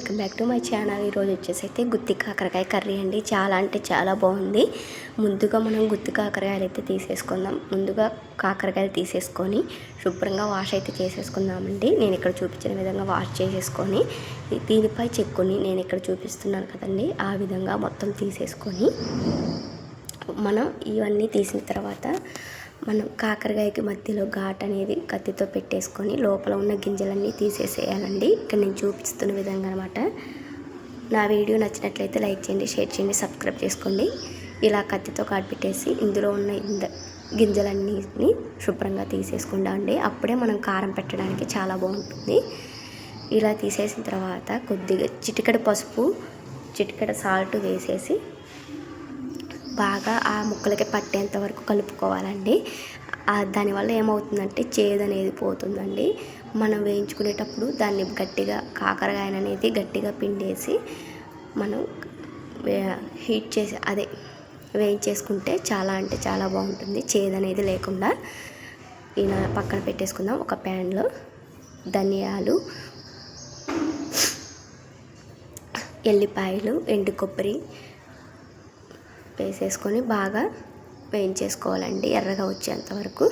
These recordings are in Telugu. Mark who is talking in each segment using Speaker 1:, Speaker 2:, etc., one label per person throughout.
Speaker 1: Welcome back to my channel. ఈరోజు వచ్చేసి అయితే గుత్తి కాకరకాయ కర్రీ అండి. చాలా అంటే చాలా బాగుంది. ముందుగా మనం గుత్తి కాకరకాయలు అయితే తీసేసుకుందాం. ముందుగా కాకరకాయలు తీసేసుకొని శుభ్రంగా వాష్ అయితే చేసేసుకుందామండి. నేను ఇక్కడ చూపించిన విధంగా వాష్ చేసేసుకొని దీనిపై చెక్కుని నేను ఇక్కడ చూపిస్తున్నాను కదండి. ఆ విధంగా మొత్తం తీసేసుకొని మనం ఇవన్నీ తీసిన తర్వాత మనం కాకరకాయకి మధ్యలో ఘాట్ అనేది కత్తితో పెట్టేసుకొని లోపల ఉన్న గింజలన్నీ తీసేసేయాలండి. ఇక్కడ నేను చూపిస్తున్న విధంగా అనమాట నా వీడియో నచ్చినట్లయితే లైక్ చేయండి షేర్ చేయండి సబ్స్క్రైబ్ చేసుకోండి. ఇలా కత్తితో కాటు పెట్టేసి ఇందులో ఉన్న ఇంద గింజలన్నీ శుభ్రంగా తీసేసుకుంటా అండి అప్పుడే మనం కారం పెట్టడానికి చాలా బాగుంటుంది. ఇలా తీసేసిన తర్వాత కొద్దిగా చిటికడ పసుపు చిటికడ సాల్ట్ వేసేసి బాగా ఆ ముక్కలకి పట్టేంత వరకు కలుపుకోవాలండి. దానివల్ల ఏమవుతుందంటే చేదు అనేది పోతుందండి. మనం వేయించుకునేటప్పుడు దాన్ని గట్టిగా కాకరకాయ అనేది గట్టిగా పిండేసి మనం హీట్ చేసి అదే వేయించేసుకుంటే చాలా అంటే చాలా బాగుంటుంది. చేదు అనేది లేకుండా ఇలా పక్కన పెట్టేసుకుందాం ఒక ప్యాన్లో ధనియాలు ఎల్లిపాయలు ఎండు కొబ్బరి వేసేసుకొని బాగా వేయించేసుకోవాలండి ఎర్రగా వచ్చేంత వరకు.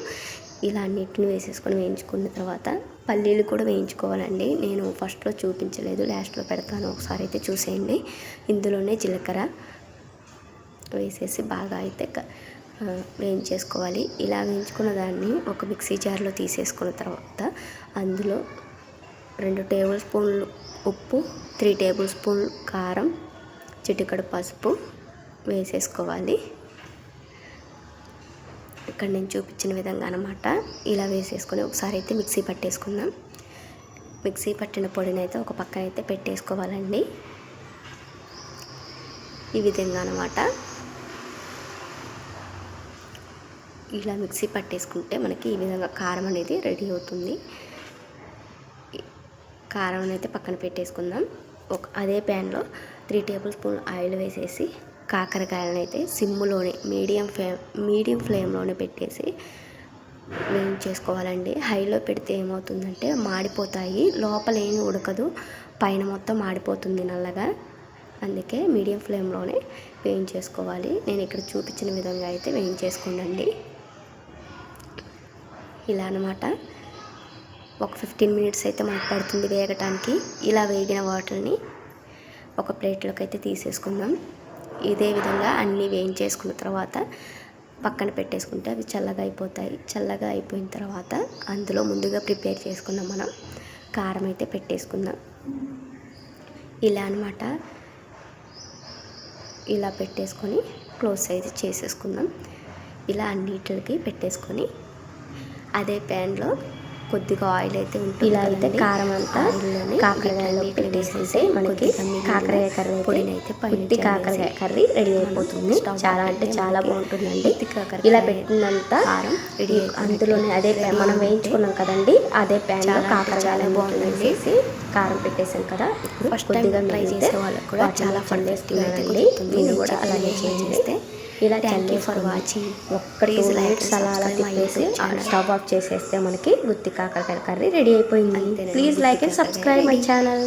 Speaker 1: ఇలా అన్నిటిని వేసేసుకొని వేయించుకున్న తర్వాత పల్లీలు కూడా వేయించుకోవాలండి. నేను ఫస్ట్లో చూపించలేదు లాస్ట్లో పెడతాను ఒకసారి అయితే చూసేయండి. ఇందులోనే జీలకర్ర వేసేసి బాగా అయితే వేయించేసుకోవాలి. ఇలా వేయించుకున్న దాన్ని ఒక మిక్సీ జార్లో తీసేసుకున్న తర్వాత అందులో రెండు టేబుల్ స్పూన్లు ఉప్పు త్రీ టేబుల్ స్పూన్లు కారం చిటికడు పసుపు వేసేసుకోవాలి. ఇక్కడ నేను చూపించిన విధంగా అనమాట ఇలా వేసేసుకొని ఒకసారి అయితే మిక్సీ పట్టేసుకుందాం. మిక్సీ పట్టిన పొడిని అయితే ఒక పక్కన అయితే పెట్టేసుకోవాలండి. ఈ విధంగా అనమాట ఇలా మిక్సీ పట్టేసుకుంటే మనకి ఈ విధంగా కారం అనేది రెడీ అవుతుంది. కారం అయితే పక్కన పెట్టేసుకుందాం. ఒక అదే ప్యాన్లో త్రీ టేబుల్ స్పూన్ ఆయిల్ వేసేసి కాకరకాయలను అయితే సిమ్లోనే మీడియం ఫ్లేమ్ మీడియం ఫ్లేమ్లోనే పెట్టేసి వేయించేసుకోవాలండి హైలో పెడితే ఏమవుతుందంటే మాడిపోతాయి. లోపల ఏమి ఉడకదు. పైన మొత్తం మాడిపోతుంది నల్లగా. అందుకే మీడియం ఫ్లేమ్లోనే వేయించేసుకోవాలి నేను ఇక్కడ చూపించిన విధంగా అయితే వేయించేసుకోండి ఇలా అనమాట ఒక ఫిఫ్టీన్ మినిట్స్ అయితే మనకు పడుతుంది వేగటానికి. ఇలా వేగిన వాటర్ని ఒక ప్లేట్లోకి అయితే తీసేసుకుందాం. ఇదే విధంగా అన్నీ వేయించేసుకున్న తర్వాత పక్కన పెట్టేసుకుంటే అవి చల్లగా అయిపోతాయి. చల్లగా అయిపోయిన తర్వాత అందులో ముందుగా ప్రిపేర్ చేసుకున్నాం మనం. కారం అయితే పెట్టేసుకుందాం. ఇలా అనమాట ఇలా పెట్టేసుకొని క్లోజ్ అయితే చేసేసుకుందాం. ఇలా అన్నిటికి పెట్టేసుకొని అదే ప్యాన్లో కొద్దిగా ఆయిల్ అయితే ఉంటుంది
Speaker 2: ఇలా అయితే కారం అంతా కాకరకాయలో పెట్టేసేసి మనకి కాకరకాయ కర్రీ పొడిని అయితే పుట్టి కాకరకాయ కర్రీ రెడీ అయిపోతుంది. చాలా అంటే చాలా బాగుంటుందండి. ఇలా పెట్టినంత కారం రెడీ అందులోనే అదే మనం వేయించుకున్నాం కదండి అదే ప్యాన్లో కాకరకాయ బాగుంటుంది కారం పెట్టేసాం కదా ఇప్పుడు కొద్దిగా ట్రై చేసే వాళ్ళకి కూడా చాలా ఫన్ వేస్తున్నానండి మీరు కూడా అలాగే చేస్తే ఇలా థ్యాంక్ యూ ఫర్ వాచింగ్ ఒక్క టూ మినిట్స్ అలా అలా తిప్పేసి స్టవ్ ఆఫ్ చేసేస్తే మనకి గుత్తి కాకరకాయ కర్రీ రెడీ అయిపోయింది. Please like and subscribe my channel